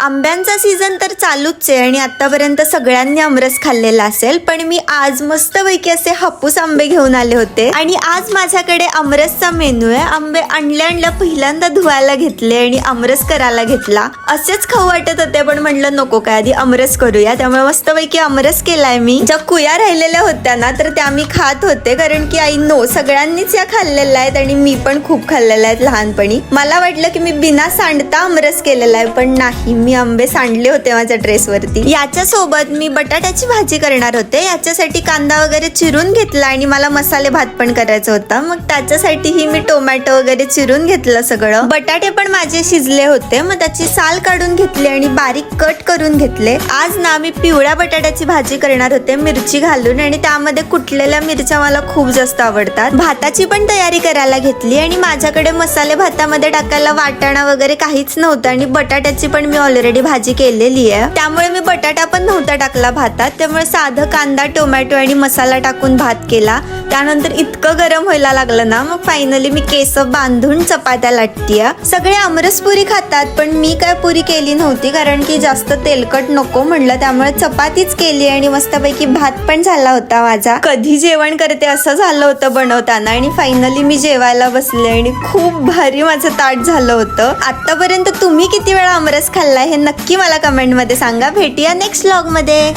आंब्यांचा season तर चालूच आहे आणि आतापर्यंत सगळ्यांनी आमरस खाल्लेला असेल पण मी आज मस्तपैकी असे हापूस आंबे घेऊन आले होते. आणि आज माझ्याकडे आमरसचा मेनू आहे. आंबे आणल्या आणल्या पहिल्यांदा धुवायला घेतले आणि आमरस करायला घेतला. असेच खाऊ वाटत होते पण म्हटलं नको काय आधी आमरस करूया. त्यामुळे मस्तपैकी आमरस केलाय मी. ज्या कुया राहिलेल्या होत्या ना तर त्या मी खात होते कारण की आई नो सगळ्यांनीच या खाल्लेल्या आहेत आणि मी पण खूप खाल्लेल्या आहेत लहानपणी. मला वाटलं की मी बिना सांडता आमरस केलेला आहे पण नाही मी मी आंबे सांडले होते माझ्या ड्रेसवरती. याच्या सोबत मी बटाट्याची भाजी करणार होते. याच्यासाठी कांदा वगैरे चिरून घेतला आणि मला मसाले भात पण करायचा होता. मग त्याच्यासाठीही मी टोमॅटो वगैरे चिरून घेतलं सगळं. बटाटे पण माझे शिजले होते. मग त्याची साल काढून घेतली आणि बारीक कट करून घेतले. आज ना मी पिवळ्या बटाट्याची भाजी करणार होते मिरची घालून. आणि त्यामध्ये कुटलेल्या मिरच्या मला खूप जास्त आवडतात. भाताची पण तयारी करायला घेतली आणि माझ्याकडे मसाले भातामध्ये टाकायला वाटाणा वगैरे काहीच नव्हतं. आणि बटाट्याची पण मी ऑलरेडी भाजी केलेली आहे. त्यामुळे मी बटाटा पण नव्हता टाकला भातात. त्यामुळे साधं कांदा टोमॅटो आणि मसाला टाकून भात केला. त्यानंतर इतकं गरम व्हायला लागलं ना मग फायनली मी केस बांधून चपात्या लाटतीय. सगळे आमरस पुरी खातात पण मी काय पुरी केली नव्हती कारण की जास्त तेलकट नको म्हणलं. त्यामुळे चपातीच केली आणि मस्तपैकी भात पण झाला होता माझा. कधी जेवण करते असं झालं होतं बनवताना आणि फायनली मी जेवायला बसले आणि खूप भारी माझं ताट झालं होतं. आतापर्यंत तुम्ही किती वेळा आमरस खाल्लाय हे नक्की मला कमेंटमध्ये सांगा. भेटूया नेक्स्ट ब्लॉगमध्ये